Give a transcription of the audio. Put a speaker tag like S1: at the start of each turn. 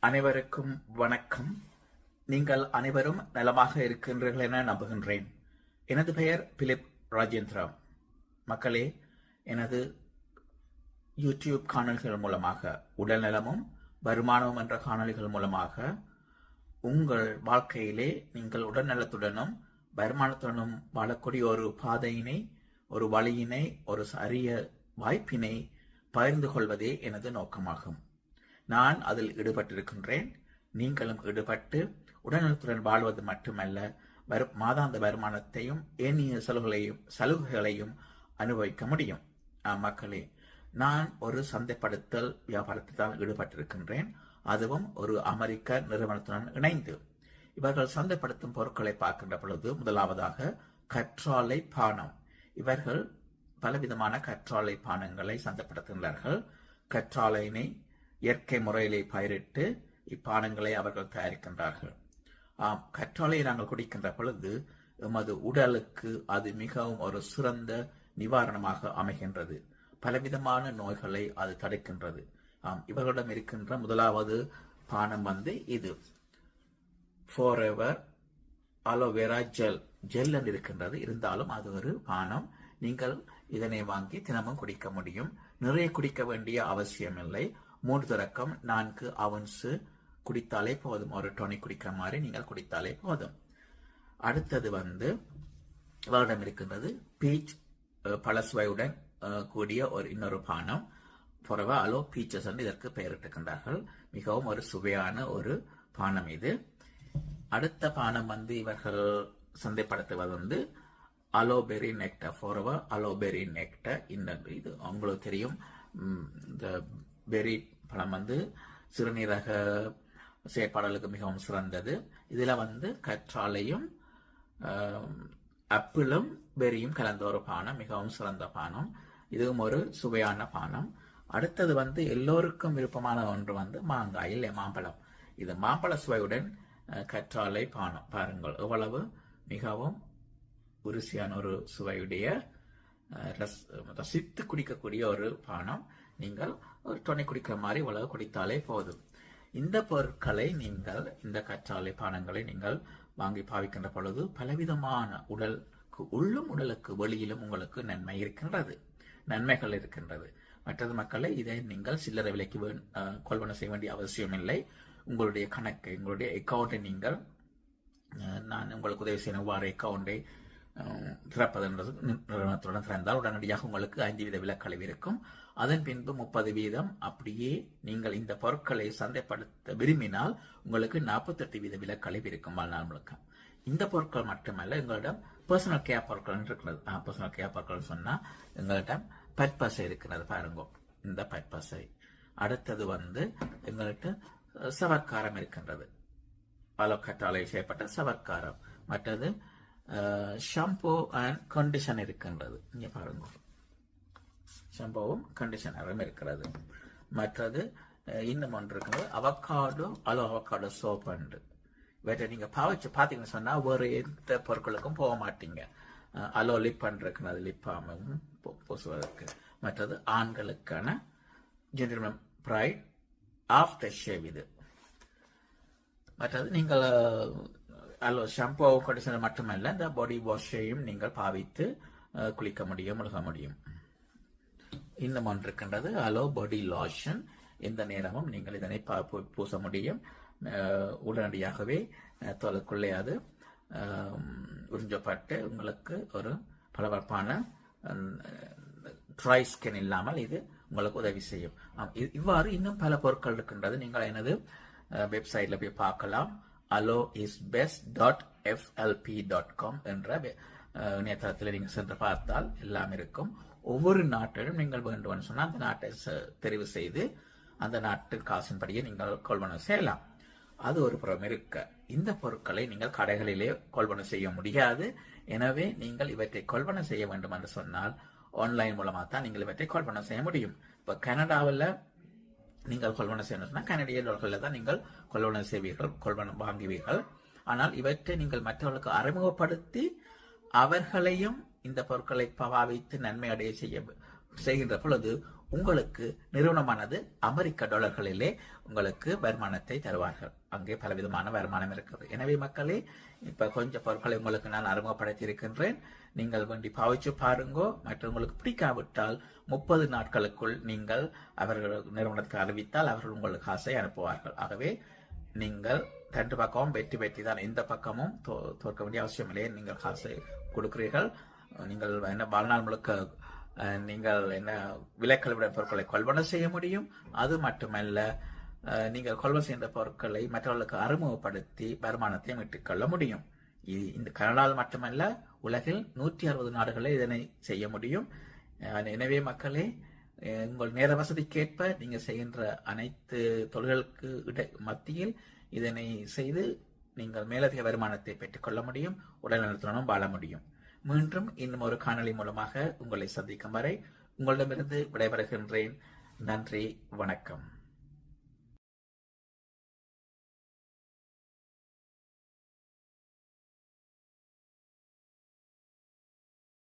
S1: அனைவருக்கும் வணக்கம். நீங்கள் அனைவரும் நலமாக இருக்கின்றீர்கள் என நம்புகின்றேன். எனது பெயர் பிலிப் ராஜேந்திரா மக்களே எனது யூடியூப் காணொலிகள் மூலமாக உடல் நலமும் வருமானமும் என்ற காணொலிகள் மூலமாக உங்கள் வாழ்க்கையிலே நீங்கள் உடல்நலத்துடனும் வருமானத்துடனும் வாழக்கூடிய ஒரு பாதையினை ஒரு வழியினை ஒரு அரிய வாய்ப்பினை பகிர்ந்து கொள்வதே எனது நோக்கமாகும். நான் அதில் ஈடுபட்டிருக்கின்றேன். நீங்களும் ஈடுபட்டு உடல்நலத்துடன் வாழ்வது மட்டுமல்ல வரும் மாதாந்த வருமானத்தையும் ஏனைய சலுகைகளையும் சலுகைகளையும் அனுபவிக்க முடியும். மக்களே நான் ஒரு சந்தைப்படுத்தல் வியாபாரத்தில் தான் ஈடுபட்டிருக்கின்றேன். அதுவும் ஒரு அமெரிக்க நிறுவனத்துடன் இணைந்து. இவர்கள் சந்தைப்படுத்தும் பொருட்களை பார்க்கின்ற பொழுது முதலாவதாக கற்றாழை பானம். இவர்கள் பலவிதமான கற்றாழை பானங்களை சந்தப்படுத்துகின்றார்கள் கற்றாழையினை இயற்கை முறையிலே பயிரிட்டு இப்பானங்களை அவர்கள் தயாரிக்கின்றார்கள். ஆம் கற்றாழையை நாங்கள் குடிக்கின்ற பொழுது எமது உடலுக்கு அது மிகவும் ஒரு சிறந்த நிவாரணமாக அமைகின்றது. பலவிதமான நோய்களை அது தடுக்கின்றது. ஆம் இவர்களிடம் இருக்கின்ற முதலாவது பானம் வந்து இது. Forever aloe vera gel gel என்று இருக்கின்றது. இருந்தாலும் அது ஒரு பானம். நீங்கள் இதனை வாங்கி தினமும் குடிக்க முடியும். நிறைய குடிக்க வேண்டிய அவசியமில்லை. மூன்று தொடக்கம் நான்கு அவுன்ஸு குடித்தாலே போதும். ஒரு டோனிக் குடிக்கிற மாதிரி நீங்கள் குடித்தாலே போதும். அடுத்தது வந்து வருடம் இருக்கின்றது. பீச் பழசுவையுடன் கூடிய ஒரு இன்னொரு பானம். பொறவா அலோ பீச்சஸ் என்று இதற்கு பெயரிட்டிருக்கின்றார்கள். மிகவும் ஒரு சுவையான ஒரு பானம் இது. அடுத்த பானம் வந்து இவர்கள் சந்தைப்படுத்துவது வந்து அலோபெரி நெக்டர் ஃபோரவா அலோபெரி நெக்டர் இந்த இது உங்களுக்கு தெரியும். இந்த பெரி பழம் வந்து சிறுநீரக செயற்பாடலுக்கு மிகவும் சிறந்தது. இதில் வந்து கற்றாழையும் அப்பிளும் பெரியும் கலந்த ஒரு பானம் மிகவும் சிறந்த பானம். இதுவும் ஒரு சுவையான பானம். அடுத்தது வந்து எல்லோருக்கும் விருப்பமான ஒன்று வந்து மாங்காய் இல்லை மாம்பழம். இது மாம்பழ சுவையுடன் கற்றாழை பானம். பாருங்கள் எவ்வளவு? மிகவும் ருசியான ஒரு சுவையுடைய ரஸ் ரசித்து குடிக்கக்கூடிய ஒரு பானம். நீங்கள் ஒரு துணை குடிக்கிற மாதிரி இவ்வளவு குடித்தாலே போதும். இந்த பொருட்களை நீங்கள் இந்த கற்றாழை பானங்களை நீங்கள் வாங்கி பாவிக்கின்ற பொழுது பலவிதமான உடலுக்கு உள்ளும் உடலுக்கு வெளியிலும் உங்களுக்கு நன்மை இருக்கின்றது. நன்மைகள் இருக்கின்றது. மற்றது மக்களை இதை நீங்கள் சில்லறை விலைக்கு கொள்வனை செய்ய வேண்டிய அவசியம் இல்லை உங்களுடைய கணக்கு உங்களுடைய அக்கௌண்ட்டை நீங்கள் நான் உங்களுக்கு உதவி செய்யணும். எவ்வாறு அக்கௌண்டை திறப்பதென்றது நிறுவனத்துடன் திறந்தால் உடனடியாக உங்களுக்கு ஐந்து வீத விலக்களவு இருக்கும். அதன் பின்பு முப்பது வீதம். அப்படியே நீங்கள் இந்த பொருட்களை சந்தைப்படுத்த விரும்பினால் உங்களுக்கு நாற்பத்தெட்டு வீத விலக்களவு இருக்கும் வாழ்நாள் முழுக்க. இந்த பொருட்கள் மட்டுமல்ல எங்களிடம் பர்சனல் கேர் பொருட்கள் இருக்கிறது. பர்சனல் கேர் பொருட்கள் சொன்னால் எங்களிடம் பற்பசை இருக்கிறது பாருங்க. இந்த பற்பசை அடுத்தது வந்து எங்கள்கிட்ட சவர்க்காரம் இருக்கின்றது. அலோக்கட்டாலையில் செய்யப்பட்ட சவர்க்காரம். மற்றது ஷாம்பு அண்ட் கண்டிஷன் இருக்கின்றது இங்கே பாருங்க ஷாம்புவும் கண்டிஷனரும் இருக்கிறது மற்றது இன்னும் ஒன்று இருக்கிறது avocado aloe avocado soap and இவற்றை நீங்கள் பாவிச்சு பார்த்தீங்கன்னு சொன்னால் வேறு எந்த பொருட்களுக்கும் போக மாட்டீங்க அலோ லிப் இருக்கிறது லிப்பாமும் பூசுவதற்கு மற்றது ஆண்களுக்கான ஜென்டில்மேன் ப்ரைட் ஆஃப்டர் ஷேவ் இது மற்றது நீங்கள் அல்லது ஷாம்போ கண்டிஷனர் மட்டுமல்ல இந்த பாடி வாஷையும் நீங்கள் பாவித்து குளிக்க முடியும் முழுக முடியும். இந்த ஒன்று இருக்கின்றது அலோ பாடி லாஷன் எந்த நேரமும் நீங்கள் இதனை பூச முடியும். உடனடியாகவே தொலைக்குள்ளே அது உறிஞ்சப்பட்டு உங்களுக்கு ஒரு பளபளப்பான ட்ரை ஸ்கின் இல்லாமல் இது உங்களுக்கு உதவி செய்யும். இவ்வாறு இன்னும் பல பொருட்கள் இருக்கின்றது. நீங்கள் எனது வெப்சைட்ல போய் பார்க்கலாம். Aloe is best dot FLP dot com என்ற இணையதளத்தில் நீங்கள் சென்று பார்த்தால் எல்லாம் இருக்கும். ஒவ்வொரு நாட்டிலும் நீங்கள் வேண்டும் சொன்னால் அந்த நாட்டை தெரிவு செய்து அந்த நாட்டு காசின்படியே நீங்கள் கொள்வனம் செய்யலாம். அது ஒரு புறம் இருக்க. இந்த பொருட்களை நீங்கள் கடைகளிலே கொள்வனம் செய்ய முடியாது. எனவே நீங்கள் இவற்றை கொள்வனம் செய்ய வேண்டும் என்று சொன்னால் ஆன்லைன் மூலமாக தான் நீங்கள் இவற்றை கொள்வனம் செய்ய முடியும். இப்போ கனடாவில் நீங்கள் கொள்வனம் செய்யணும்னா கனடிய டாலர்களில் தான் நீங்கள் கொள்வனம் செய்வீர்கள் கொள்வனம் வாங்குவீர்கள். ஆனால் இவற்றை நீங்கள் மற்றவர்களுக்கு அறிமுகப்படுத்தி அவர்களையும் இந்த பொருட்களை பாவித்து நன்மை அடைய செய்ய செய்கின்ற பொழுது உங்களுக்கு நிறுவனமானது அமெரிக்க டாலர்களிலே உங்களுக்கு வருமானத்தை தருவார்கள். அங்கே பலவிதமான வருமானம் இருக்கிறது. எனவே மக்களே இப்ப கொஞ்சம் பொருட்களை உங்களுக்கு நான் அறிமுகப்படுத்தி இருக்கின்றேன் நீங்கள் வேண்டி பாவிச்சு பாருங்கோ. மற்றும் உங்களுக்கு பிடிக்காவிட்டால் முப்பது நாட்களுக்குள் நீங்கள் அவர்கள் நிறுவனத்துக்கு அறிவித்தால் அவர்கள் உங்களுக்கு காசை அனுப்புவார்கள். ஆகவே நீங்கள் ரெண்டு பக்கமும் வெற்றி வெற்றி தான் எந்த பக்கமும் தோ- தோற்க வேண்டிய அவசியம் இல்லையே நீங்கள் காசை கொடுக்கிறீர்கள். நீங்கள் என்ன வாழ்நாள் முழுக்க நீங்கள் என்ன விலைக்கழிவிட பொருட்களை கொள்வனை செய்ய முடியும்? அது மட்டுமல்ல நீங்கள் கொள்வ செய்த பொருட்களை மற்றவர்களுக்கு அறிமுகப்படுத்தி வருமானத்தையும் விட்டுக்கொள்ள முடியும். இது இந்த கனடாவில் மட்டுமல்ல உலகில் நூற்றி அறுபது நாடுகளில் இதனை செய்ய முடியும். எனவே மக்களே உங்கள் நேர வசதிக்கேற்ப நீங்கள் செய்கின்ற அனைத்து தொழில்களுக்கு இட மத்தியில் இதனை செய்து நீங்கள் மேலதிக வருமானத்தை பெற்றுக்கொள்ள முடியும் உடல்நலத்துடனும் வாழ முடியும். மீண்டும் இன்னும் ஒரு காணொளி மூலமாக உங்களை சந்திக்கும் வரை உங்களிடமிருந்து விடைபெறுகின்றேன். நன்றி வணக்கம்.